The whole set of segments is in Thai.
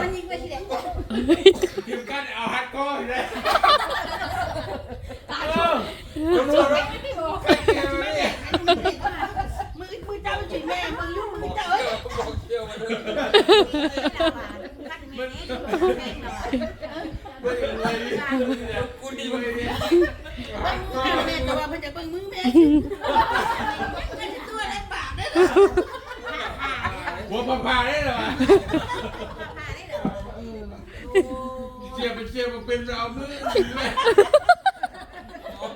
มันยิงไปที่ไหนทีมกันเอาฮัดก็เลยเออตำรวจใครเกี่ยวเนี่ยมือมือเจ้าจีแม่มือยุ่งมือเจ้าเอ้ย บอกเกี่ยวมาเลยมัน ไม่ได้เลยกูดีเลยเนี่ยฮัดก็ แม่ก็ว่ามันจะเบิ่งมือแม่มันจะตัวอะไรปากได้หรอ หัวพาพาได้เหรอ ผ่าได้หรอ เชียร์ เป็นเชียร์มา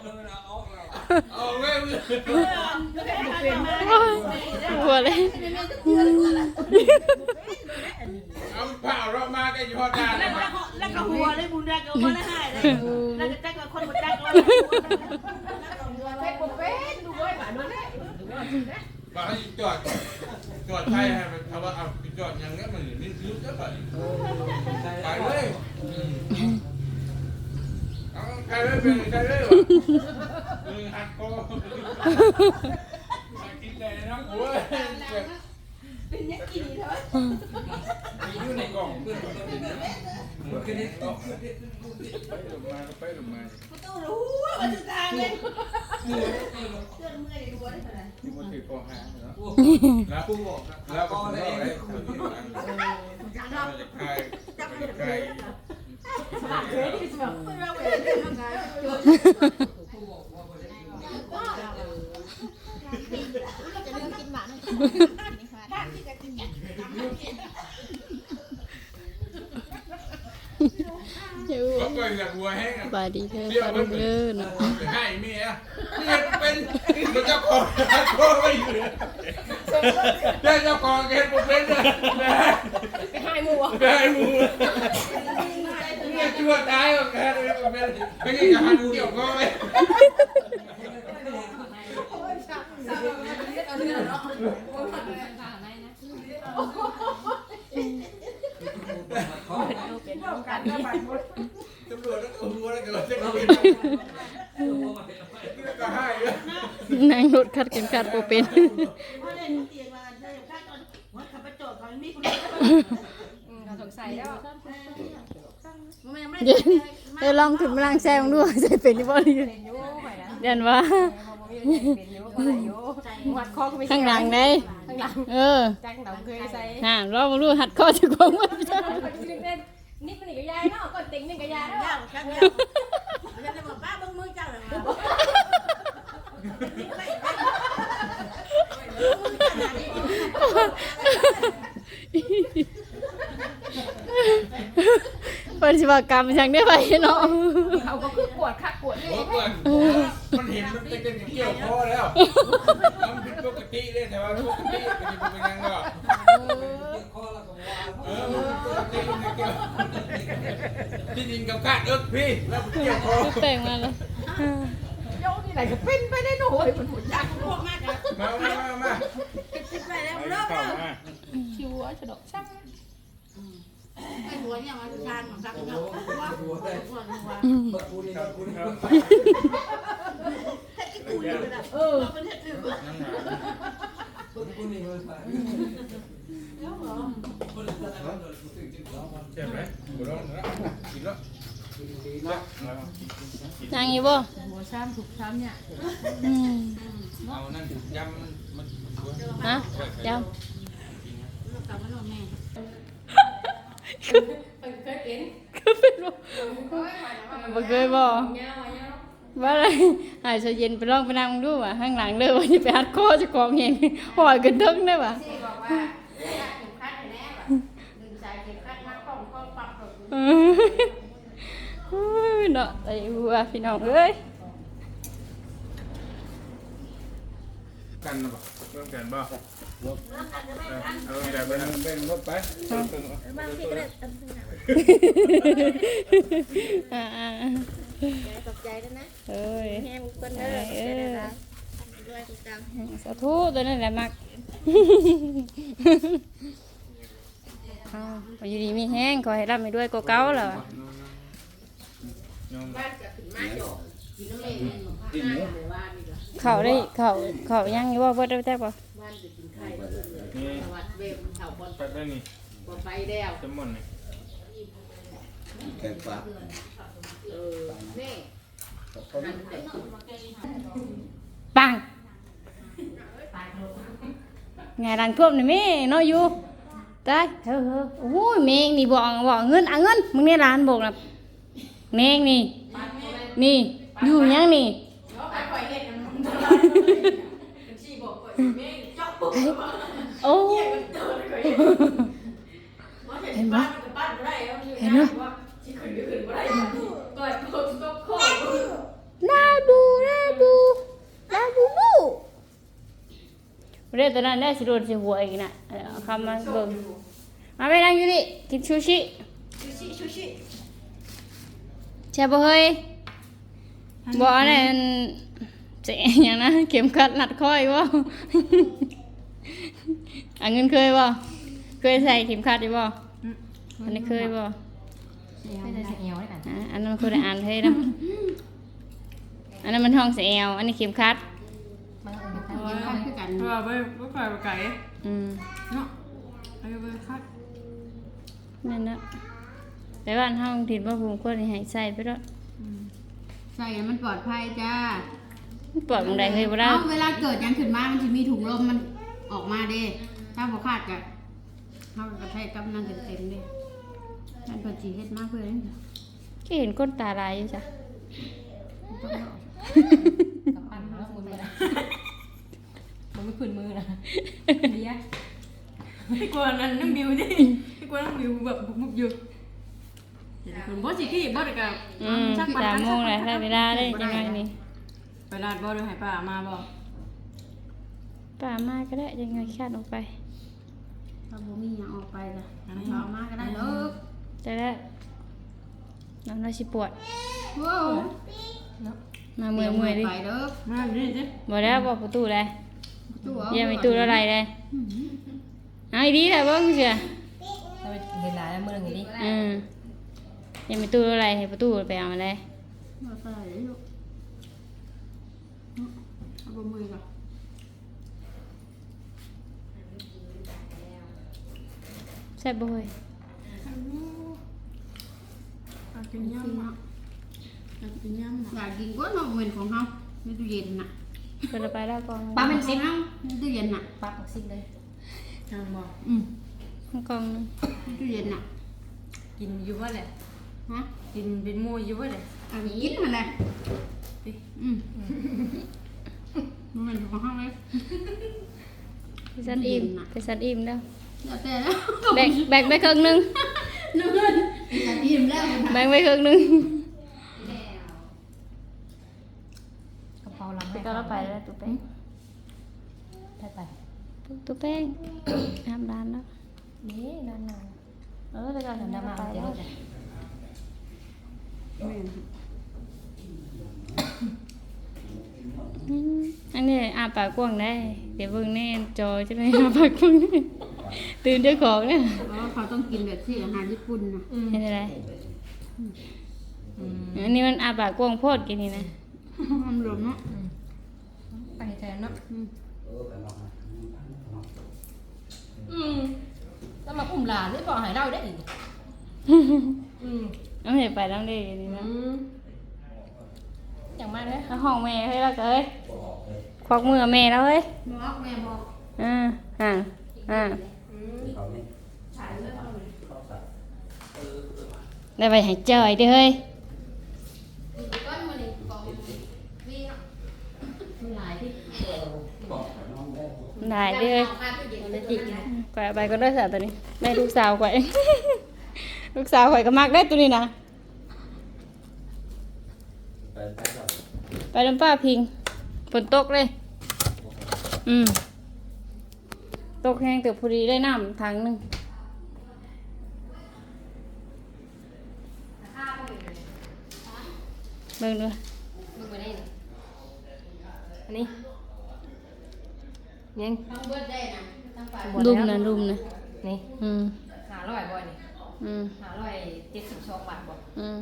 เป็นเอามือเอาเว้ยมือหัวเลยเอาผ่าเรามาก็อยู่ฮอดด้านแล้นะวก็แล้วก็หัวเลยบุญได้ก็หัวได้ให้เลยแล้วก็แจ้งกับคนบุญได้ก็มาให้จอดจอดไทยให้มันทำว่าเอาจอดอย่างนี้มันนี่ซื้อก็ไปไปเลย ใครไม่เป็นใครเลยวะมึงหักคอกินแต่น้ำหัวเป็นยักษ์กี่ดีเถอะอยู่ในกล่องเพื่อนมันคือนี่กล่องไปลงมาไปลงมากูต้องรู้ว่ามันจะตายเลยเกิดเมื่อยดูว่าได้เท่าไหร่ที่มันถือกองหางเนาะแล้วแล้วก็ได้เลยเราจะใครจะใคร เราเองทำงาน จะลืม กินหวานนะอยู่ก็ปล่อยจากวัวแห้งสบายดีเด้อสบายดีเด้อเนาะให้เมียนี่เป็นมันเจ้าของโคตรไม่อยู่เลยเจ้าของเห็นผมเป็นเลยไปให้หมูไปให้หมูเนี่ยชั่วตายก็แค่เลยเป็นไม่ใช่จะหันเกี่ยว ก็ไม่ตำรวจแล้วก็หัวแล้วก็เส้นเส้นก็ให้เลยนั่งรถคัดเข็มขัดบ่เป็น เพราะเล่นเตียงมาได้ถ้าตอนว่าขับไปจอดเขามีคนเราสงสัยแล้วมันยังไม่เดี๋ได้ยวเดี๋ยวลองถึงล่างแซงดูใส่เป็นอยู่บ่นี่เป็นยูไปนะยันว่าเป็นยู ก็ได้ยูหัดคอก็ไม่ข้างหลังได้ข้างหลังเออจ้างหลังเคยใส่ห่าเราบ่รู้หัดข้อเจะของมันนี่มันอีกยายเนาะก่อนติงนี่กับยายยาเนาะวครั้งเดียวมันจะบอกป้าเบิ้งมือเจ้าเลยนะเพิ่นสิว่ากรรมจังได้ไปเนาะเขาก็คือกวดคักกวดนี่โอ้เพื่อน มันเห็นมันเป็นเกี่ยวคอแล้วมันผิดปกติเลยแต่ว่าปกติมันจะเป็นยังไงก็เออปกติมันเกี่ยวที่ดินกับข้าเอิกพี่แล้วเกี่ยวคอคือแต่งมาแล้วโยนี่ไหนก็เป็นไปได้หน่อยมันหมุนยากพวกมากเลยมามามามาติดไปแล้วเลิกเข้าแล้วมาคิวฉดกช่างไอ้หัวเนี่ยมันทานของครั้งเดียวว่าหัวหัวหัว ครับคุณครับถ้ากินกูอยู่นะเออเป็นเห็ดอื่นเจ็บไหมบุร้องนะกินแล้วนั่งอยู่บ่หมูซ้ำถูกซ้ำเนี่ยอืมเอานั่นยำมันมันฮะยำกลับมาหน่อยแม่เคยเป็นก็เป็นบ่บ่เคยบ่เงาเงา ว่าอะไรหายใจเย็นไปลองไปนั่งดูว่ะข้างหลังเด้อว่าจะไปหัดคอเจะกองเองหอยกันทึกได้ว่ะที่บอกว่าเข็มขัดแน่แบบดึงสายเข็มขัดมาคล้องคล้องปักแบบเออโอ้ยเนาะไอ้หัวพี่น้องเอ้ยกันนะบ่เริ่มกันบ่เอาแบบไปนั่งเป็นรถไปบางทีก็ได้อ่า ตกใจแล้วนะๆเอ้ยแฮมคนเด้อเออด้วยทุกจังสาธุตัวนั้นแหละมักเอาไปอยู่ดีมีแห้งขอให้รับไปด้วยกว่าเก่าแล้วอะบ้านกับถึงมาโยกกินน้ำเองเนี่ยหนูพาหน้าเลยว่านี่ละเขาได้เขาเขายังอยู่ว่าเบิดได้แต่บ่บ้านจะกินไข่ก็อื่นเลยสวัสดีเวมเถาบอลไปได้นี่บอลไปแล้วจะหมดนี่เแข่งฟ้า นี่ปังไงรังท่วมนี่แม่เนาะอยู่ตายเฮ้อเฮ้อโอ้ยแมงนี่บอกบอกเงินอะเงินมึงในร้านบอกนะแมงนี่ นี่อยู่ยังนี่โอ้เห็นปะเห็นปะ เรื่องตอนนั้นได้สิโดนสิหัวอีกนะเอาคำมาเบิ่งมาไปนั่งอยู่นี่กินชูชิชูชิชูชิแช่บ่เฮ้ยบ่อันนั้นเจ๊อย่างนะเข็มขัดนัดคอยบ่อันเงินเคยบ่เคยใส่เข็มขัดอยู่บ่อันนี้เคยบ่ไม่ได้เสียงเอวได้กันอะอันนั้นมันคนละอันเฮ้ยนะอันนั้นมันห้องเสียลอันนี้เข็มขัด ว่าไปไปไปไกลอืมเนาะไปไปคัดนั่นนะแต่ว่าห้องถิ่นบ่ภูมิควรสิให้ใส่ไปแล้วใส่มันปลอดภัยจ้ามันปลอดตรงใดเฮ้ยบ่ได้เอาเวลาเกิดยังขึ้นมา มันจะมีถุงลมมันออกมาเด้ถ้าบ่คาดกะเขากระแทกกับนั่นเต็มๆเด้มันเปิดจีเฮ็ดมากเพื่อนก็เห็นก้นตาลายอยู่จ้ะกับปั้นแล้วมุนไปนะมัน ไม่ขึ้นมือนะเดียให้กวนนั้นนั่งบิวดิให้กวนนั่งบิวแบบบุบอยู่คุณบ่สิขี้บ่ได้กับอืมสามโมงแล้วได้เวลาได้จังไงนี่ไปลาดบ่ด้วยให้ป้ามาบ่ป่ามาก็ได้ยังไงคาดออกไปถ้าบ่มีหยังออกไปจ้ะเอามาก็ได้เลิกแต่ละน้ำลายสิปวดว้าวมาเมื่อยเมื่อยๆดิไปเลิกมาดิดิบ่ได้บอกประตูเลย ตู้เอาเยี่ยมไปตู้อะไรเลยเอาอีดีแต่เบิ่งเสียเราเห็นหลายแล้วมือหนึ่งดิอืมเยี่ยมไปตู้อะไรให้ประตูไปเอามาเลยเอาใส่เลยลูกเอาบ่มือก่อนแซ่บบ่เฮ้ยเอากินย่ำอะเอากินย่ำอยากกินก็นมเหมือนของเขาในตู้เย็นน่ะ เปิดไปแล้วก่อนปลาเป็นสิบในตู้เย็นน่ะปักออกซิกเลยย่ำบ่อืมข้างกล่องนึงในตู้เย็นน่ะ กินอยู่ว่าแหละฮะกินเป็นหมูอยู่ว่าแหละอันนี้กินมาเลยอืมมันเป็นของเขาเลยไปซัดอิ่มไปซัดอิ่มแล้วแล้วแต่แล้วแบกแบกไปครึ่งหนึงนึกเงินจะอิ่มแล้วแบกไปครึ่งหนึง กระเพราลำ ไป ให้ ก็เราไปแล้วตุ๊แป้งได้ไปตุ๊แป้งทำร้านแล้วนี่นานเออแล้วก็ๆทำน้ำน้ำมาไปเดี๋ยวแล้วจะอืมอันนี้อาปากกว้างได้ เดี๋ยวเบิ่งแน่จอจะไม่อาปากกว้างได้ตื่นเจ้าของเนี่ยเพราะว่าเขาต้องกินแบบที่อาหารญี่ปุ่นนะเห็นอะไรอันนี้มันอาปากกว้างโพดกินนี่นะมันรวมเนาะ ไปใจเนาะเออไปนอกนะอืมแล้วมาอุ้มหลานหรือเปล่าหายเล่าได้อีกอืมน้ำเห็นไปน้ำได้นี่นะอย่างมากเลยแล้วห้องแม่เฮ้ยแล้วก็เฮ้ยควักมือแม่แล้วเฮ้ยบอกแม่บอกอ่าอ่าอ่าเขานี่ได้ไปหายเจอยเด้อเฮ้ย ก้อนมันนี่กองมีเนาะ มีหลายที่ ได้เด้อเฮ้ยเอาข้าวตู้เย็นเลยติดนะก่อยไปก็ได้สาวตัวนี้ได้ลูกสาวก่อยลูกสาวก่อยก็มักได้ตัวนี้นะไปนไปลำป้าพิงฝนตกเลย อืมตกแห้งแต่พอดีได้น้ำถังหนึ่งเบิ่งดูมึงไปได้อันนี้ ยังต้องเบิดได้นะต้องไปรุมนะรุมนะนี่อืมหาร้อยบ่อยนี่อืมหาร้อยเจ็ดสิบสองบาทบ่อืม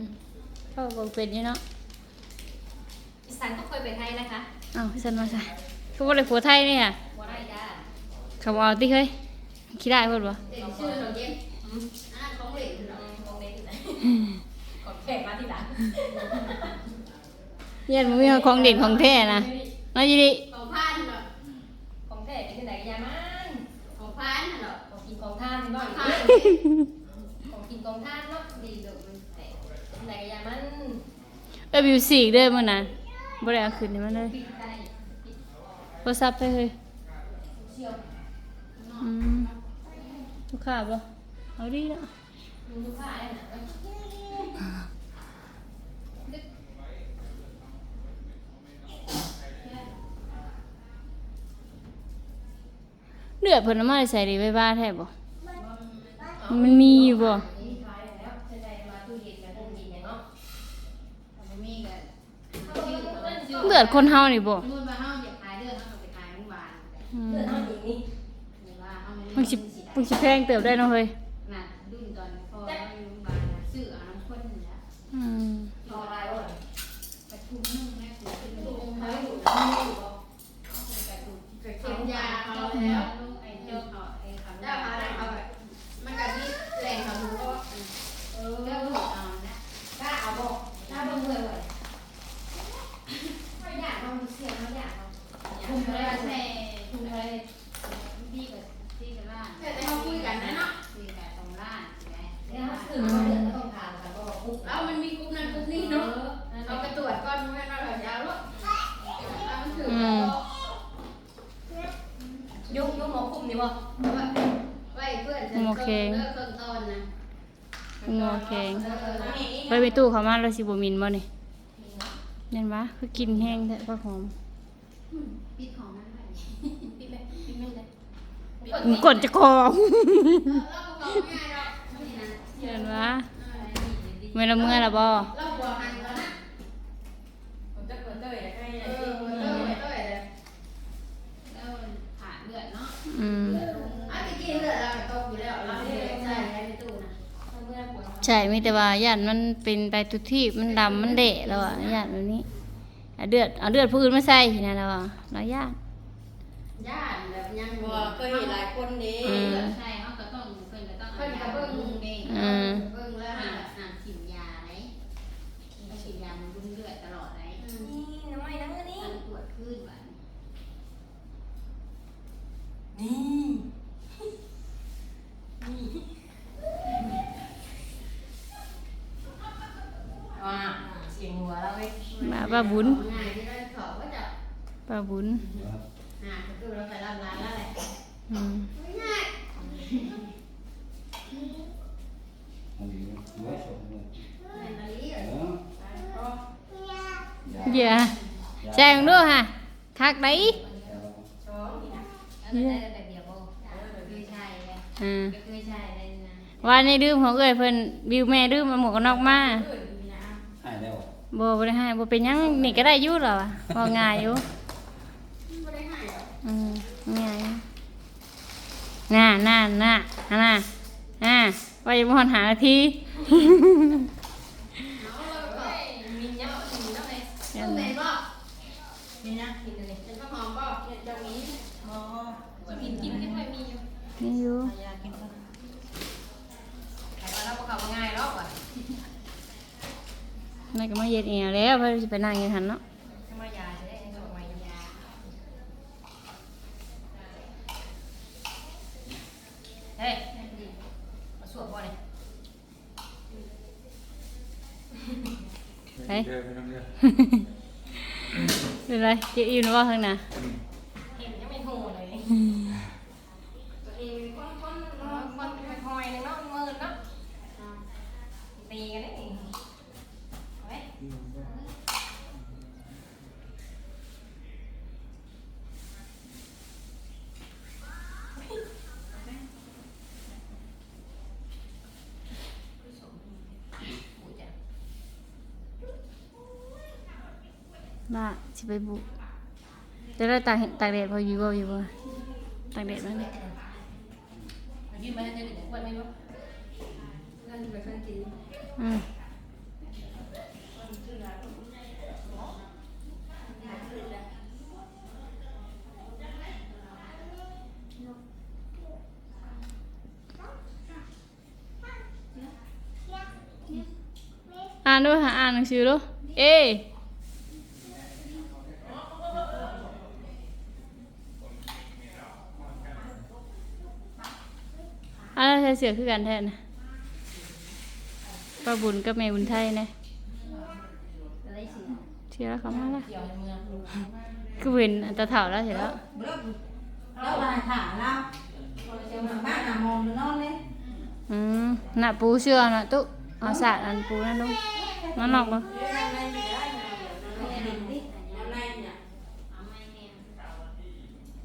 ก็บอกเป็นอยู่เนาะอีสานก็เคยไปไทยนะคะอ้าวฉันมาใส่ก็บ่ได้ผัวไทยเนี่ยบ่ได้จ้าเขาบอกเอาติเฮ้ยคิดได้เพิ่นบ่เด็กชื่อเราเย็นอ่าของเหลวลองเล่นยันมันมีของเด่นของแท้นะน้อยยี่ดิ ของกินของทานเนาะดีเด้อมันแตกที่ไหนกันยามันเออบิวสีกเด้อมันนะบ่ได้เอาขึ้นให้มันเลยปิดได้โทรศัพท์ไปเลยเชียวอืมลูกค้าบ่เอาดีละมึงลูกค้าได้นะเลือดเพิ่นเอามาใส่ดีไว้บ้านแท้บ่ มันมีอยู่บ่นี่ท้ายแล้วจะได้มาตู้เย็นกันตู้เย็นอย่างเนาะมันมีกันเลือดคนเฮานี่บ่สมมติว่าเฮาอยากขายเลือดเฮาก็ อคุมนี่บ่ไว้เพื่อนจะเลิกเครื่องตอนนะงอแข็งเออไปไปตู้เขามาแล้วสิบ่มินบ่นี่เห็นปะคือกินแห้งแท้ผักหอมปิดของนั่นไปปิดไหมปิดไม่เลยมันกดจะคอเราก็ง่ายหรอกนี่นะเห็นปะเมื่อละเมื่อละบ่ ได้ใส่ในตู้นะเมื่อปวดใช่มีแต่ว่าญาติมันเป็นไปทุกที่มันดำมันเดะแล้วอะญาติแบบนี้เอาเลือดเอาเลือดผู้อื่นมาใส่นะแล้วอะเราญาติญาติแบบยังบัวเคยเห็นหลายคนดีอืมใช่เขาก็ต้องเพิ่นก็ต้องเพิ่นก็เบิ่งเองเบิ่งแล้วหาหาฉีดยาไหนฉีดยามันรุ่นเลือดตลอดไหน นี่น้ำไม่นั่งนี่ มันปวดขึ้นแบบ นี่อ่าเสียงหัวเราเว้ย มา ป้าบุญง่ายที่เราขอก็จะป้าบุญหาประตูเราไปรับร้านแล้วแหละอืมง่ายมันอยู่ไม่สมเลยเป็นอะไร อะเอออย่าแจ้งด้วยฮะคักได้ช้อนนี่นะอันนั้นแต่เดียวบ่เคยใช่เลยอืมเคยใช่เลยนะว่าในดื่มของเอ้ยเพิ่นวิวแม่ดื่มมาหมวกกันน็อกมาหายแล้วบ่บ่ได้ให้บ่เป็นหยังนี่ก็ได้อยู่แล้วอะบ่ง่ายอยู่ไม่ได้ให้หรอกอืมง่ายอยู่น่าน่าน่าน่าน่าอ่าว่าจะบ่ฮอดหานาที มีเนาะมีเนาะเลย เดี๋ยว ตู้ไหน นะ บ่ มีนะกินเลย เป็นข้าวหอมบ่เนี่ยจะมี อ๋อกินกินกินไม่มีอยู่ นี่อยู่ อยากกินก็แต่ว่าเราประกอบง่ายหรอกว่ะ นั่นก็มาเย็ดเอวแล้วเพิ่นสิไปนั่งอยู่หั่นเนาะทำไมยาจะได้ส่งมายาเฮ้ยมาสวบบ่เนี่ยไปเดี๋ยวไปทำเดี๋ยวเป็นไรเจ๊อิ่มหรือว่าข้างหน้า เห็นยังไม่โหเลยตัวเองคนคนคนเป็นคอยนึงเนาะมือเนาะตีกันได้เฮ้ย บ้าสิไปบุเดี๋ยวเราตากตากแดดพออยู่บ่อยู่บ่ตากแดดมาเลยยืมมาให้เดี๋ยวเดี๋ยววันไม่รู้เงินไปเพิ่นกินอืมอะานด้วยหาอ่านหนังสือดูเออันนั้นใส่ เสือคือกันแทนนะป้าบุญกับแม่บุญไทยนะอะไรสิเชียร์แล้วเขามาละเกี่ยวในเมืองลูกคือเว้นอันตะเถ่าแล้วเสร็จแล้วแล้วมาถาเราเจ้าบ้านหามองนอนเลยอืมน่ะปูเชื่อน่ะตุ๊เอาสาดอันปูนั่นดูนั่นนอกบ่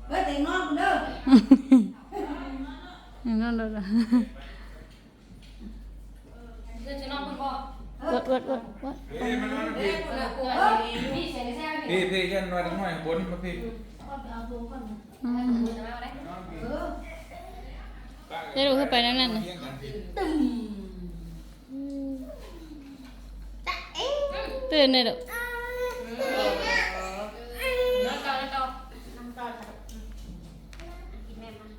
เฮ้ยแต่งนอนเด้อ นั่นเลยล่ะเพื่อนจะนอนคุณบอกวดวดวดวดเฮ้ยมันนอนพี่เพื่อนกลัวพี่เสียงแซ่บพี่พี่ยันนอนห้อยบนมาพี่อืมมือจะมาได้จะดูขึ้นไปนั่นน่ะเที่ยงกันพี่ตื่นเลยลูกนอนต่อแล้วต่อ น้ำตาลกินแม่มัน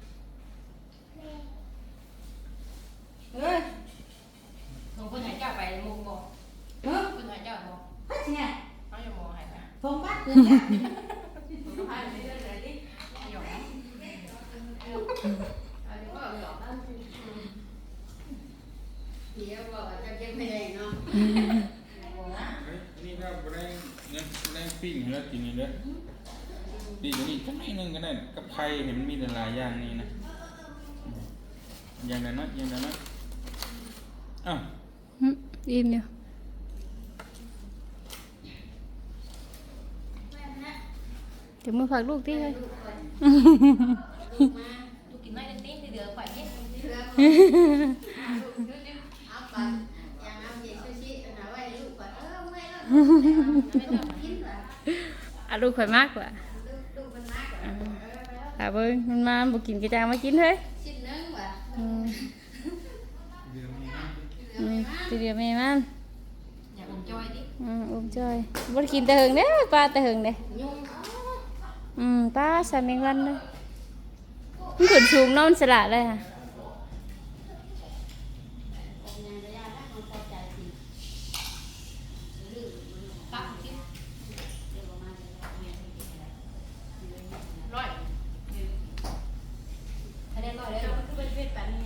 เฮ้ย หนูคนหายเจ้าไปมุกบอก เฮ้ย คนหายเจ้าบอก พัชเนี่ย เขาจะมองหายไป ทงปัดคือเนี่ย หายไปเรื่อยๆดิหยอก เอาเดี๋ยวก็หลอกแล้วเดี๋ยวบ อกว่าจะเก็บไม่ได้เนาะนี่ก็แรงเงินแรงปิ้งแล้วกินนี่เด้อดีกว่านี้จังไม่นึงก็ได้กับไข่เห็นมันมีหลายอย่างนี่นะอย่างนั้นนะอย่างนั้นนะอ้าวอืมอิ่มอยู่ เดี๋ยวมือฝากลูกที่เลยลูกกินไม่ได้ติ้งที่เดือดไปเนี่ยเอาไปอย่างเอาเย็นซูชิเอาไว้ลูกก่อนเออเมื่อยแล้วไม่ต้องกินว่ะอะลูกข่อยมากกว่าลูกลูกมันมากเออไปแล้วอะเบิ้งมันมาบ่กินกระจางมากินเฮ้ยชิ้นนึงว่ะอืมเดี๋ยวนี้นะอืมทีเดียวแม่มันอย่าอุ่นจอยดิอืมอุ้มจ้อยบ่ได้กินแต่เหิงเด้อปลาแต่เหิงเด้ยุ่ง อืมป้าใส่แมงวันเลยมันขึ้นสูงนอนสละเลยค่ะ